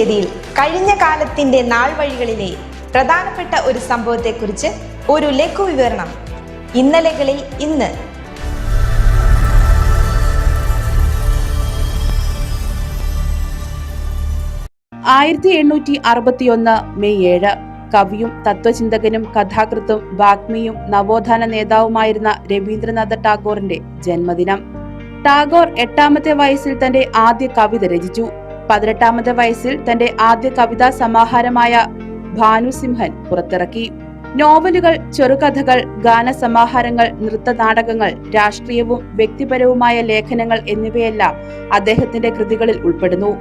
തീയതിയിൽ കഴിഞ്ഞ കാലത്തിന്റെ നാൾ വഴികളിലെ പ്രധാനപ്പെട്ട ഒരു സംഭവത്തെക്കുറിച്ച് ഒരു ലഘു വിവരണം ഇന്നലകളിൽ ഇന്ന്. ആയിരത്തി എണ്ണൂറ്റി അറുപത്തിയൊന്ന് മെയ് ഏഴ്. കവിയും തത്വചിന്തകനും കഥാകൃത്തും വാഗ്മിയും നവോത്ഥാന നേതാവുമായിരുന്ന രവീന്ദ്രനാഥ ടാഗോറിന്റെ ജന്മദിനം. ടാഗോർ എട്ടാമത്തെ വയസ്സിൽ തന്റെ ആദ്യ കവിത രചിച്ചു. പതിനെട്ടാമത്തെ വയസ്സിൽ തന്റെ ആദ്യ കവിതാ സമാഹാരമായ ഭാനുസിംഹൻ പുറത്തിറക്കി. നോവലുകൾ ചെറുകഥകൾ ഗാനസമാഹാരങ്ങൾ നൃത്തനാടകങ്ങൾ രാഷ്ട്രീയവും വ്യക്തിപരവുമായ ലേഖനങ്ങൾ എന്നിവയെല്ലാം അദ്ദേഹത്തിന്റെ കൃതികളിൽ ഉൾപ്പെടുന്നു.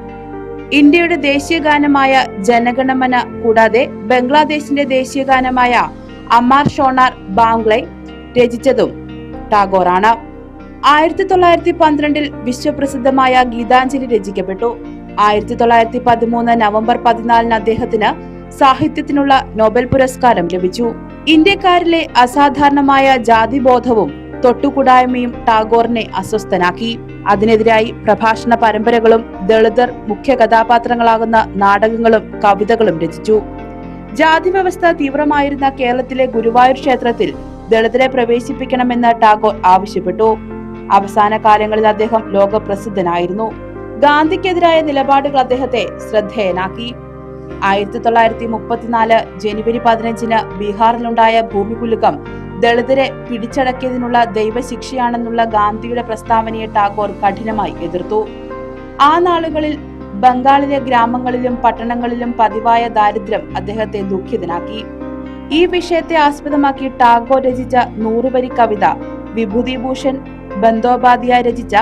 ഇന്ത്യയുടെ ദേശീയ ഗാനമായ ജനഗണമന കൂടാതെ ബംഗ്ലാദേശിന്റെ ദേശീയ ഗാനമായ അമാർ ഷോണാർ ബാംഗ്ലെ രചിച്ചതും ടാഗോറാണ്. ആയിരത്തി തൊള്ളായിരത്തി പന്ത്രണ്ടിൽ വിശ്വപ്രസിദ്ധമായ ഗീതാഞ്ജലി രചിക്കപ്പെട്ടു. ആയിരത്തി തൊള്ളായിരത്തി പതിമൂന്ന് നവംബർ പതിനാലിന് അദ്ദേഹത്തിന് സാഹിത്യത്തിനുള്ള നോബൽ പുരസ്കാരം ലഭിച്ചു. ഇന്ത്യക്കാരിലെ അസാധാരണമായ ജാതിബോധവും തൊട്ടുകൂടായ്മയും ടാഗോറിനെ അസ്വസ്ഥനാക്കി. അതിനെതിരായി പ്രഭാഷണ പരമ്പരകളും ദളിതർ മുഖ്യ കഥാപാത്രങ്ങളാകുന്ന നാടകങ്ങളും കവിതകളും രചിച്ചു. ജാതി വ്യവസ്ഥ തീവ്രമായിരുന്ന കേരളത്തിലെ ഗുരുവായൂർ ക്ഷേത്രത്തിൽ ദളിതരെ പ്രവേശിപ്പിക്കണമെന്ന് ടാഗോർ ആവശ്യപ്പെട്ടു. അവസാന കാലങ്ങളിൽ അദ്ദേഹം ലോകപ്രസിദ്ധനായിരുന്നു. ഗാന്ധിക്കെതിരായ നിലപാടുകൾ അദ്ദേഹത്തെ ശ്രദ്ധേയനാക്കി. ആയിരത്തി തൊള്ളായിരത്തി മുപ്പത്തിനാല് ജനുവരി പതിനഞ്ചിന് ബീഹാറിലുണ്ടായ ഭൂമികുലുക്കം ദളിതരെ പിടിച്ചടക്കിയതിനുള്ള ദൈവശിക്ഷയാണെന്നുള്ള ഗാന്ധിയുടെ പ്രസ്താവനയെ ടാഗോർ കഠിനമായി എതിർത്തു. ആ നാളുകളിൽ ബംഗാളിലെ ഗ്രാമങ്ങളിലും പട്ടണങ്ങളിലും പതിവായ ദാരിദ്ര്യം അദ്ദേഹത്തെ ദുഃഖിതനാക്കി. ഈ വിഷയത്തെ ആസ്പദമാക്കി ടാഗോർ രചിച്ച നൂറുവരി കവിത വിഭൂതിഭൂഷൺ ബന്ദോപാധ്യായ രചിച്ച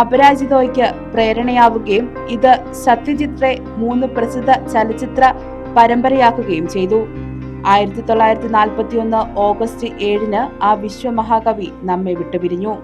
അപരാജിതോയ്ക്ക് പ്രേരണയാവുകയും ഇത് സത്യജിത്രെ മൂന്ന് പ്രസിദ്ധ ചലച്ചിത്ര പരമ്പരയാക്കുകയും ചെയ്തു. ആയിരത്തി തൊള്ളായിരത്തി നാൽപ്പത്തി ഒന്ന് ഓഗസ്റ്റ് ഏഴിന് ആ വിശ്വമഹാകവി നമ്മെ വിട്ടുപിരിഞ്ഞു.